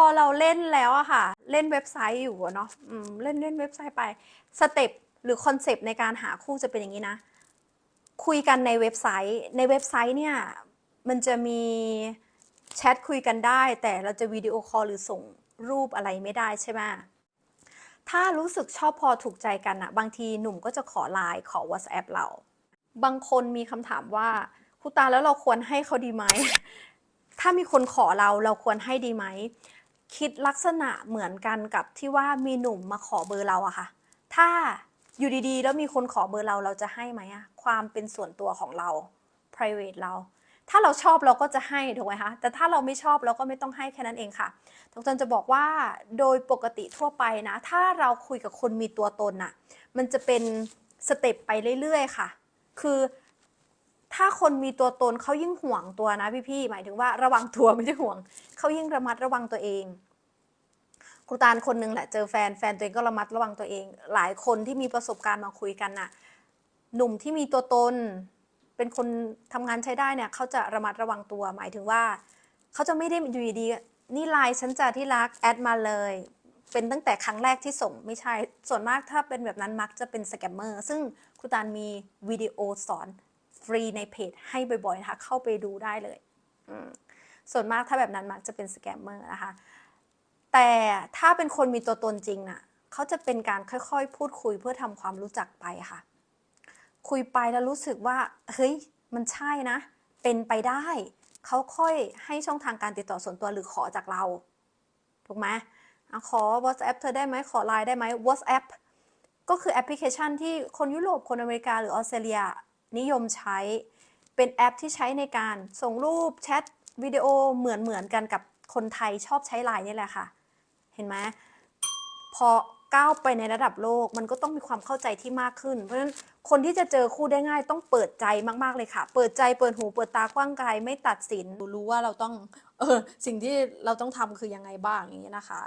อเราเล่นแล้วอะค่ะ เล่นเว็บไซต์อยู่เนาะเล่นเล่นเว็บไซต์ไปสเต็ปหรือคอนเซปต์ในการหาคู่จะเป็นอย่างนี้นะ คุยกันในเว็บไซต์ในเว็บไซต์เนี่ย มันจะมีแชทคุยกันได้ แต่เราจะวิดีโอคอลหรือส่งรูปอะไรไม่ได้ใช่ไหมถ้ารู้สึกชอบพอถูกใจกันอะบางทีหนุ่มก็จะขอไลน์ขอ WhatsApp เรา บางคนมีคำถามว่าคุณตาแล้วเราควรให้เขาดีไหม ถ้ามีคนขอเราเราควรให้ดีไหม คิดลักษณะเหมือนกันกับที่ว่ามีหนุ่มมาขอเบอร์เราอะค่ะ ถ้าอยู่ดีๆ แล้วมีคนขอเบอร์เราเราจะให้ไหมอะความเป็นส่วนตัวของเรา private เรา ถ้าเราชอบเราก็จะให้ถูกไหมคะ แต่ถ้าเราไม่ชอบเราก็ไม่ต้องให้แค่นั้นเองค่ะดรจะบอกว่าโดยปกติทั่วไปนะ ถ้าเราคุยกับคนมีตัวตนน่ะมันจะเป็นสเต็ปไปเรื่อยๆ ค่ะ คือถ้าคนมีตัวตนเขายิ่งห่วงตัวนะพี่ๆ หมายถึงว่าระวังตัวไม่ใช่ห่วง เขายิ่งระมัดระวังตัวเอง ครูตาลคนหนึ่งแหละเจอแฟนแฟนตัวเองก็ระมัดระวังตัวเอง หลายคนที่มีประสบการณ์มาคุยกันน่ะหนุ่มที่มีตัวตน เป็นคนทำงานใช้ได้เนี่ยเขาจะระมัดระวังตัวหมายถึงว่าเขาจะไม่ได้อยู่ดีๆนี่ไลน์ฉันจะที่รักแอดมาเลย เป็นตั้งแต่ครั้งแรกที่ส่งไม่ใช่ส่วนมากถ้าเป็นแบบนั้นมักจะเป็นสแกมเมอร์ซึ่งครูตาลมีวิดีโอสอนฟรีในเพจให้บ่อยๆนะคะเข้าไปดูได้เลย ส่วนมากถ้าแบบนั้นมักจะเป็นสแกมเมอร์นะคะ แต่ถ้าเป็นคนมีตัวตนจริงน่ะเขาจะเป็นการค่อยๆ พูดคุยเพื่อทำความรู้จักไปค่ะ คุยไปแล้วรู้สึกว่าเฮ้ยมันใช่นะ เป็นไปได้ เขาค่อยให้ช่องทางการติดต่อส่วนตัวหรือขอจากเรา ถูกไหมอขอ WhatsApp เธอได้ไหมขอ Line ได้ไหม WhatsApp ก็คือแอปพลิเคชันที่คนยุโรปคนอเมริกาหรือออสเตรเลียนิยมใช้ เป็นแอปที่ใช้ในการส่งรูปแชทวิดีโอเหมือนเหมือนกันกับคนไทยชอบใช้ Line นี่แหละค่ะ เห็นไหมพอก้าวไปในระดับโลกมันก็ต้องมีความเข้าใจที่มากขึ้น เพราะฉะนั้นคนที่จะเจอคู่ได้ง่ายต้องเปิดใจมากๆเลยค่ะ เปิดใจเปิดหูเปิดตากว้างไกลไม่ตัดสินรู้ว่าเราต้องเออสิ่งที่เราต้องทำคือยังไงบ้างอย่างนี้นะคะ